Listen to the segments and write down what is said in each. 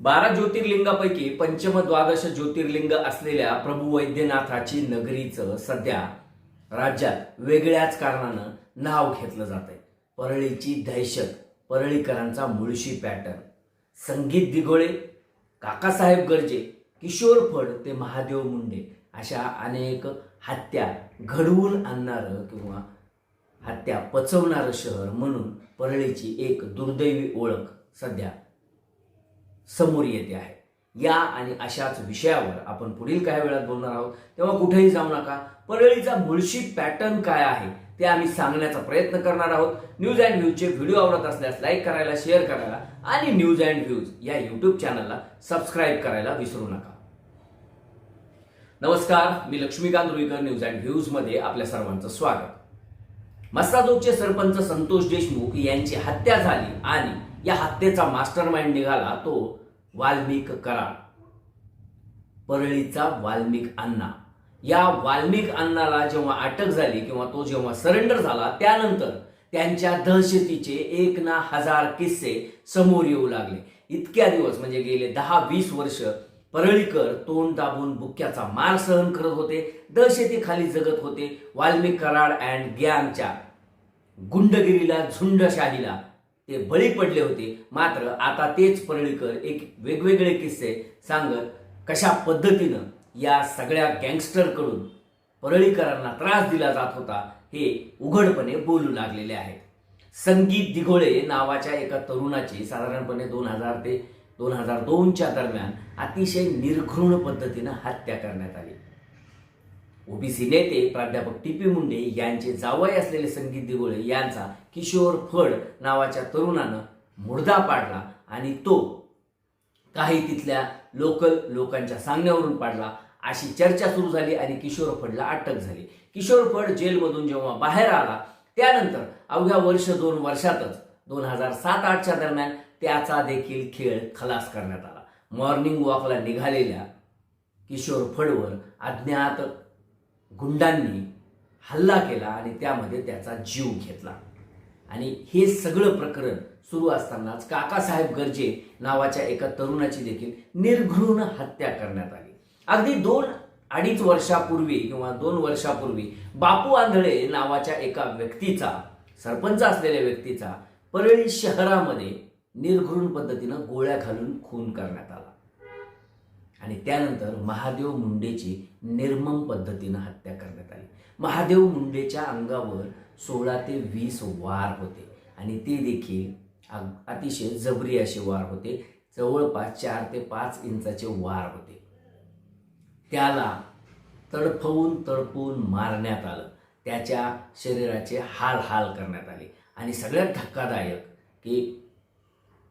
बारा ज्योतिर्लिंगापैकी पंचम द्वादश ज्योतिर्लिंग असलेल्या प्रभू वैद्यनाथाची नगरीचं सध्या राज्यात वेगळ्याच कारणानं नाव घेतलं जात आहे परळीची दहशत परळीकरांचा मुळशी पॅटर्न. संगीत दिघोळे काकासाहेब गर्जे किशोर फड ते महादेव मुंडे अशा अनेक हत्या घडवून आणणारं किंवा हत्या पचवणारं शहर म्हणून परळीची एक दुर्दैवी ओळख सध्या समोर येते आहे. या आणि अशाच विषयावर आपण पुढील काही वेळात बोलणार आहोत. तेव्हा कुठेही जाऊ नका. परळीचा मुळशी पॅटर्न काय आहे ते आम्ही सांगण्याचा प्रयत्न करणार आहोत. न्यूज अँड व्ह्यूजचे व्हिडिओ आवडत असल्यास लाईक करायला शेअर करायला आणि न्यूज अँड व्ह्यूज या युट्यूब चॅनलला सबस्क्राईब करायला विसरू नका. नमस्कार मी लक्ष्मीकांत रुईकर न्यूज अँड व्ह्यूजमध्ये आपल्या सर्वांचं स्वागत. मस्ताजोगचे सरपंच संतोष देशमुख यांची हत्या झाली आणि या हत्येचा मास्टर माइंड निघाला तो वाल्मिक कराड परळीचा वाल्मिक अण्णा. या वाल्मिक अण्णाला जेव्हा अटक झाली किंवा तो जेव्हा सरेंडर झाला त्यानंतर त्यांच्या दहशतीचे एक ना हजार किस्से समोर येऊ लागले. इतक्या दिवस म्हणजे गेले दहा वीस वर्ष परळीकर तोंड दाबून बुक्क्याचा मार सहन करत होते दहशतीखाली जगत होते वाल्मिक कराड अँड ग्यांगच्या गुंडगिरीला झुंडशाहीला. ते बळी पडले होते. मात्र आता तेच परळीकर एक वेगवेगळे किस्से सांगत कशा पद्धतीनं या सगळ्या गँगस्टरकडून परळीकरांना त्रास दिला जात होता हे उघडपणे बोलू लागलेले आहेत. संगीत दिघोळे नावाच्या एका तरुणाची साधारणपणे दोन हजार ते दोन हजार दोनच्या दरम्यान अतिशय निर्घृण पद्धतीनं हत्या करण्यात आली. ओबीसी नेते प्राध्यापक टी पी मुंडे यांचे जावई असलेले संगीत दिवळे यांचा किशोर फड नावाच्या तरुणानं मुर्दा पाडला आणि तो काही तिथल्या लोकल लोकांच्या सांगण्यावरून पाडला. अशी चर्चा सुरू झाली आणि किशोर फडला अटक झाली. किशोर फड जेलमधून जेव्हा बाहेर आला त्यानंतर अवघ्या वर्ष दोन वर्षातच दोन हजार सात आठच्या दरम्यान त्याचा देखील खेळ खलास करण्यात आला. मॉर्निंग वॉकला निघालेल्या किशोर फडवर अज्ञात गुंडांनी हल्ला केला आणि त्यामध्ये त्याचा जीव घेतला. आणि हे सगळं प्रकरण सुरू असतानाच काकासाहेब गर्जे नावाच्या एका तरुणाची देखील निर्घृण हत्या करण्यात आली. अगदी दोन अडीच वर्षापूर्वी किंवा दोन वर्षापूर्वी बापू आंधळे नावाच्या एका व्यक्तीचा सरपंच असलेल्या व्यक्तीचा परळी शहरामध्ये निर्घृण पद्धतीनं गोळ्या घालून खून करण्यात आला. आणि त्यानंतर महादेव मुंडेची निर्मम पद्धतीनं हत्या करण्यात आली. महादेव मुंडेच्या अंगावर सोळा ते वीस वार होते आणि ते देखील अतिशय जबरी असे वार होते. जवळपास चार ते पाच इंचाचे वार होते. त्याला तडफवून तडपून मारण्यात आलं. त्याच्या शरीराचे हाल हाल करण्यात आले. आणि सगळ्यात धक्कादायक की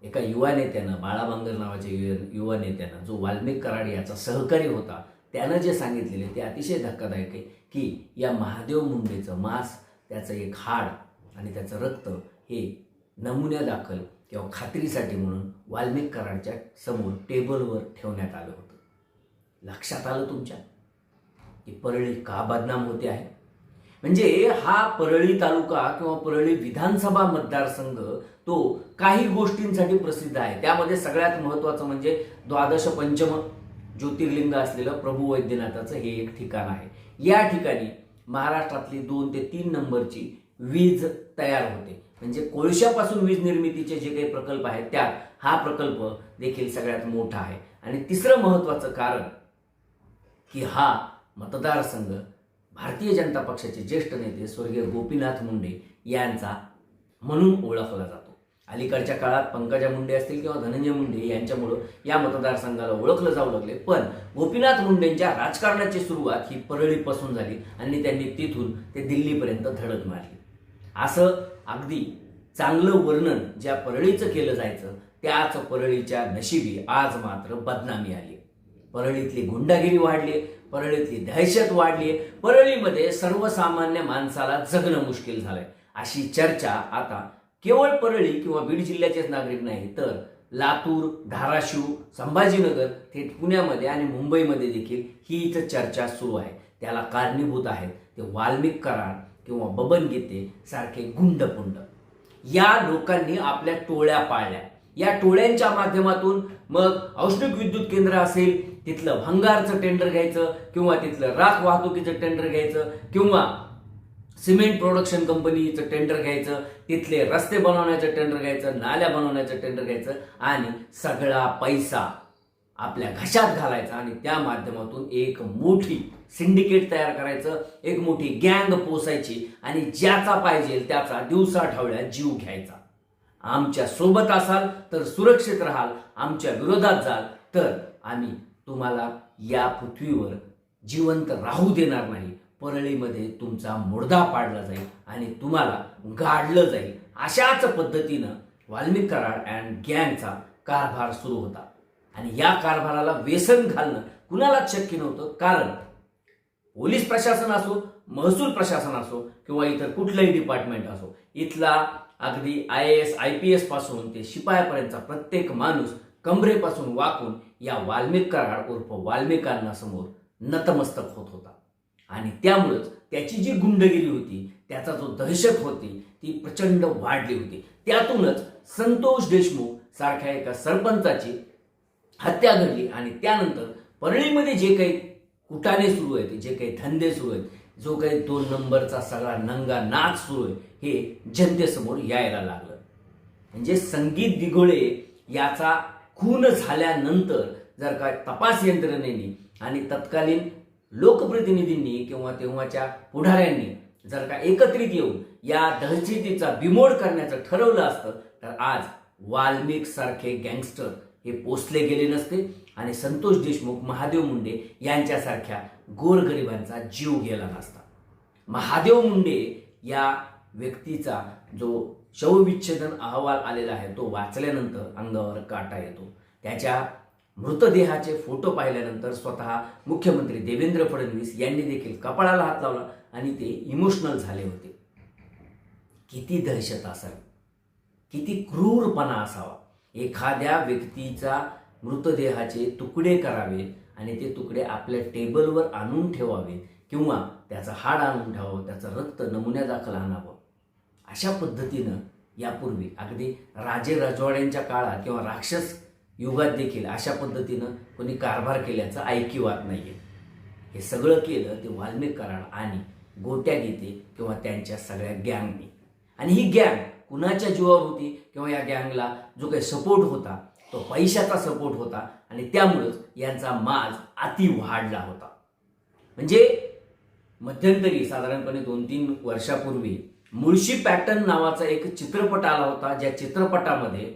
एका युवा नेत्यानं बाळाबांगर नावाच्या यु- युवा नेत्यानं जो वाल्मिक कराड याचा सहकारी होता त्यानं जे सांगितलेले ते अतिशय धक्कादायक आहे की या महादेव मुंडेचं मांस त्याचं एक हाड आणि त्याचं रक्त हे नमुन्या दाखल किंवा खात्रीसाठी म्हणून वाल्मिक कराडच्या समोर टेबलवर ठेवण्यात आलं होतं. लक्षात आलं तुमच्या? की परळी का बदनाम होते आहे? म्हणजे हा परळी तालुका किंवा परळी विधानसभा मतदारसंघ तो काही गोष्टींसाठी प्रसिद्ध आहे. त्यामध्ये सगळ्यात महत्वाचं म्हणजे द्वादश पंचम ज्योतिर्लिंग असलेलं प्रभू वैद्यनाथाचं हे एक ठिकाण आहे. या ठिकाणी महाराष्ट्रातली दोन ते तीन नंबरची वीज तयार होते. म्हणजे कोळशापासून वीज निर्मितीचे जे काही प्रकल्प आहेत त्यात हा प्रकल्प देखील सगळ्यात मोठा आहे. आणि तिसरं महत्वाचं कारण की हा मतदारसंघ भारतीय जनता पक्षाचे ज्येष्ठ नेते स्वर्गीय गोपीनाथ मुंडे यांचा म्हणून ओळखला जातो. अलीकडच्या काळात पंकजा मुंडे असतील किंवा धनंजय मुंडे यांच्यामुळं या मतदारसंघाला ओळखलं जाऊ लागले. पण गोपीनाथ मुंडेंच्या राजकारणाची सुरुवात ही परळीपासून झाली आणि त्यांनी तिथून ते दिल्लीपर्यंत धडक मारली. असं अगदी चांगलं वर्णन ज्या परळीचं केलं जायचं त्याच परळीच्या नशिबी आज मात्र बदनामी आली. परळीतली गुंडागिरी वाढली परळीतली दहशत वाढली परळीमध्ये सर्वसामान्य माणसाला जगणं मुश्किल झालंय. अशी चर्चा आता केवळ परळी किंवा बीड जिल्ह्याचेच नागरिक नाही तर लातूर धाराशिव संभाजीनगर थेट पुण्यामध्ये आणि मुंबईमध्ये देखील ही इथं चर्चा सुरू आहे. त्याला कारणीभूत आहेत ते वाल्मिक कराड किंवा बबन गीते सारखे गुंडपुंड. या लोकांनी आपल्या टोळ्या पाळल्या. या टोळ्यांच्या माध्यमातून मग औष्णिक विद्युत केंद्र असेल तिथलं भंगारचं टेंडर घ्यायचं किंवा तिथलं राख वाहतुकीचं टेंडर घ्यायचं किंवा सिमेंट प्रोडक्शन कंपनीचं टेंडर घ्यायचं तिथले रस्ते बनवण्याचं टेंडर घ्यायचं नाल्या बनवण्याचं टेंडर घ्यायचं आणि सगळा पैसा आपल्या घशात घालायचा आणि त्या माध्यमातून एक मोठी सिंडिकेट तयार करायचं एक मोठी गँग पोसायची आणि ज्याचा पाहिजे त्याचा दिवसा जीव घ्यायचा. आमच्यासोबत असाल तर सुरक्षित राहाल आमच्या विरोधात जाल तर आम्ही तुम्हाला या पृथ्वीवर जिवंत राहू देणार नाही. परळीमध्ये तुमचा मुर्दा पाडला जाईल आणि तुम्हाला गाडलं जाईल. अशाच पद्धतीनं वाल्मिक कराड अँड गँगचा कारभार सुरू होता. आणि या कारभाराला व्यसन घालणं कुणालाच शक्य नव्हतं? कारण पोलीस प्रशासन असो महसूल प्रशासन असो किंवा इतर कुठलंही डिपार्टमेंट असो इथला अगदी आय एस आय पी एसपासून ते शिपायापर्यंतचा प्रत्येक माणूस कमरेपासून वाकून या वाल्मिक कराड उर्फ वाल्मिकांना समोर नतमस्तक होत होता. आणि त्यामुळंच त्याची जी गुंडगिरी होती त्याचा जो दहशत होती ती प्रचंड वाढली होती. त्यातूनच संतोष देशमुख सारख्या एका सरपंचाची हत्या घडली आणि त्यानंतर परळीमध्ये जे काही कुटाने सुरू आहेत जे काही धंदे सुरू आहेत जो काही दोन नंबरचा सगळा नंगा नाच सुरू आहे हे जनतेसमोर यायला लागलं. म्हणजे संगीत दिघोळे याचा खून झाल्यानंतर जर का तपास यंत्रणेने आणि तत्कालीन लोकप्रतिनिधींनी किंवा तेव्हाच्या पुढाऱ्यांनी जर का एकत्रित येऊन या दहशतीचा बिमोड करण्याचं ठरवलं असतं तर आज वाल्मिक सारखे गँगस्टर हे पोचले गेले नसते. आणि संतोष देशमुख महादेव मुंडे यांच्यासारख्या गोरगरिबांचा जीव गेला नसता. महादेव मुंडे या व्यक्तीचा जो शवविच्छेदन अहवाल आलेला आहे तो वाचल्यानंतर अंगावर काटा येतो. त्याच्या मृतदेहाचे फोटो पाहिल्यानंतर स्वतः मुख्यमंत्री देवेंद्र फडणवीस यांनी देखील कपाळाला हात लावला आणि ते इमोशनल झाले होते. किती दहशत असावी. किती क्रूरपणा असावा. एखाद्या व्यक्तीचा मृतदेहाचे तुकडे करावेत आणि ते तुकडे आपल्या टेबलवर आणून ठेवावेत किंवा त्याचं हाड आणून ठेवावं त्याचं रक्त नमुन्यादाखल आणावं. अशा पद्धतीनं यापूर्वी अगदी राजे राजवाड्यांच्या काळात किंवा राक्षस युगात देखील अशा पद्धतीनं कोणी कारभार केल्याचं ऐकिवात नाही आहे हे सगळं केलं ते वाल्मिक कराड आणि गोट्या गीते किंवा त्यांच्या सगळ्या गँगने. आणि ही गँग कुणाच्या जीवावर होती किंवा या गँगला जो काही सपोर्ट होता तो पैशाचा सपोर्ट होता आणि त्यामुळंच यांचा माज अति वाढला होता. म्हणजे मध्यंतरी साधारणपणे दोन तीन वर्षापूर्वी मुळशी पॅटर्न नावाचा एक चित्रपट आला होता ज्या चित्रपटामध्ये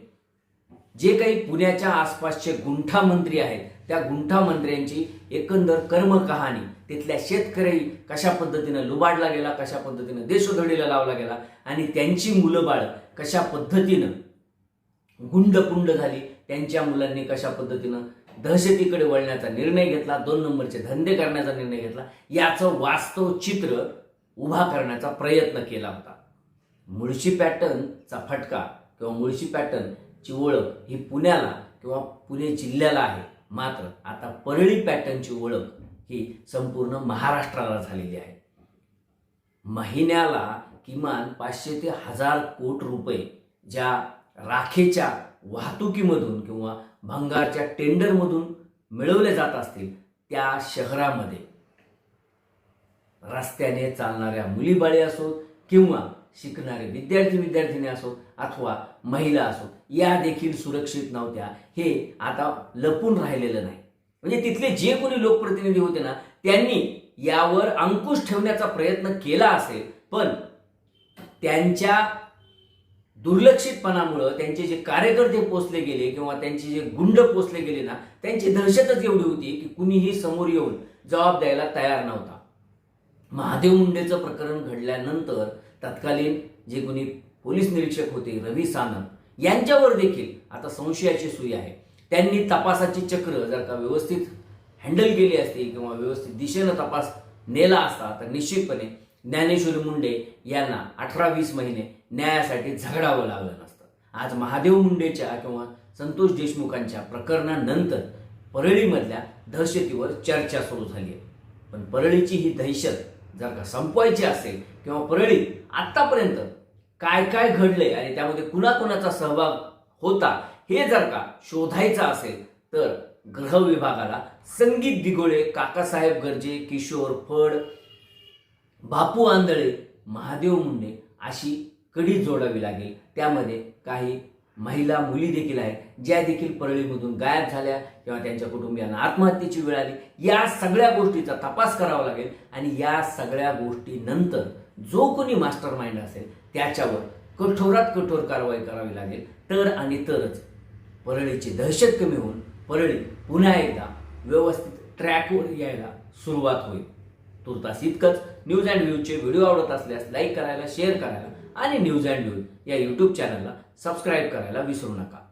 जे काही पुण्याच्या आसपासचे गुंठा मंत्री आहेत त्या गुंठा मंत्र्यांची एकंदर कर्मकहाणी तिथल्या शेतकरी कशा पद्धतीनं लुबाडला गेला कशा पद्धतीनं देशोधडीला लावला गेला आणि त्यांची मुलं बाळ कशा पद्धतीनं गुंडपुंड झाली त्यांच्या मुलांनी कशा पद्धतीनं दहशतीकडे वळण्याचा निर्णय घेतला दोन नंबरचे धंदे करण्याचा निर्णय घेतला याचं वास्तव चित्र उभा करण्याचा प्रयत्न केला होता. मुळशी पॅटर्नचा फटका किंवा मुळशी पॅटर्नची ओळख ही पुण्याला किंवा पुणे जिल्ह्याला आहे. मात्र आता परळी पॅटर्नची ओळख ही संपूर्ण महाराष्ट्राला झालेली आहे. महिन्याला किमान पाचशे ते हजार कोट रुपये ज्या राखेच्या वाहतुकीमधून किंवा भंगारच्या टेंडरमधून मिळवले जात असतील त्या शहरामध्ये. रस्त्याने चालणाऱ्या मुलीबाळी असोत किंवा शिकणारे विद्यार्थी विद्यार्थिनी असोत अथवा महिला असो या देखील सुरक्षित नव्हत्या. हे आता लपून राहिलेलं नाही. म्हणजे तिथले जे कोणी लोकप्रतिनिधी होते ना त्यांनी यावर अंकुश ठेवण्याचा प्रयत्न केला असेल पण त्यांच्या दुर्लक्षितपणामुळं त्यांचे जे कार्यकर्ते पोचले गेले किंवा त्यांचे जे गुंड पोचले गेले ना त्यांची दहशतच एवढी होती की कुणीही समोर येऊन जबाब द्यायला तयार नव्हता. महादेव मुंडेचं प्रकरण घडल्यानंतर तत्कालीन जे कोणी पोलीस निरीक्षक होते रवी सानप यांच्यावर देखील आता संशयाची सुई आहे. त्यांनी तपासाची चक्र जर का व्यवस्थित हँडल केली असती किंवा व्यवस्थित दिशेनं तपास नेला असता तर निश्चितपणे ज्ञानेश्वरी मुंडे यांना अठरा वीस महिने न्यायासाठी झगडावं लागलं नसतं. आज महादेव मुंडेच्या किंवा संतोष देशमुखांच्या प्रकरणानंतर परळीमधल्या दहशतीवर चर्चा सुरू झाली आहे. पण परळीची ही दहशत जर का संपवायची असेल किंवा परळी आत्तापर्यंत काय काय घडलंय आणि त्यामध्ये कुणाकुणाचा सहभाग होता हे जर का शोधायचं असेल तर ग्रह विभागाला संगीत दिगोळे काकासाहेब गर्जे किशोर फड बापू आंधळे महादेव मुंडे अशी कडी जोडावी लागेल. त्यामध्ये काही महिला मुली देखील आहेत ज्या देखील परळीमधून गायब झाल्या किंवा त्यांच्या कुटुंबियांना आत्महत्येची वेळ आली. या सगळ्या गोष्टीचा तपास करावा लागेल आणि या सगळ्या गोष्टीनंतर जो कोणी मास्टर माइंड असेल त्याच्यावर कठोरात कठोर कारवाई करावी लागेल. तर आणि तरच परळीची दहशत कमी होऊन परळी पुन्हा एकदा व्यवस्थित ट्रॅकवर यायला सुरुवात होईल. तुर्तास इतकंच. न्यूज अँड व्ह्यूजचे व्हिडिओ आवडत असल्यास लाईक करायला शेअर करायला आणि न्यूज अँड व्ह्यूज या यूट्यूब चॅनलला सबस्क्राईब करायला विसरू नका.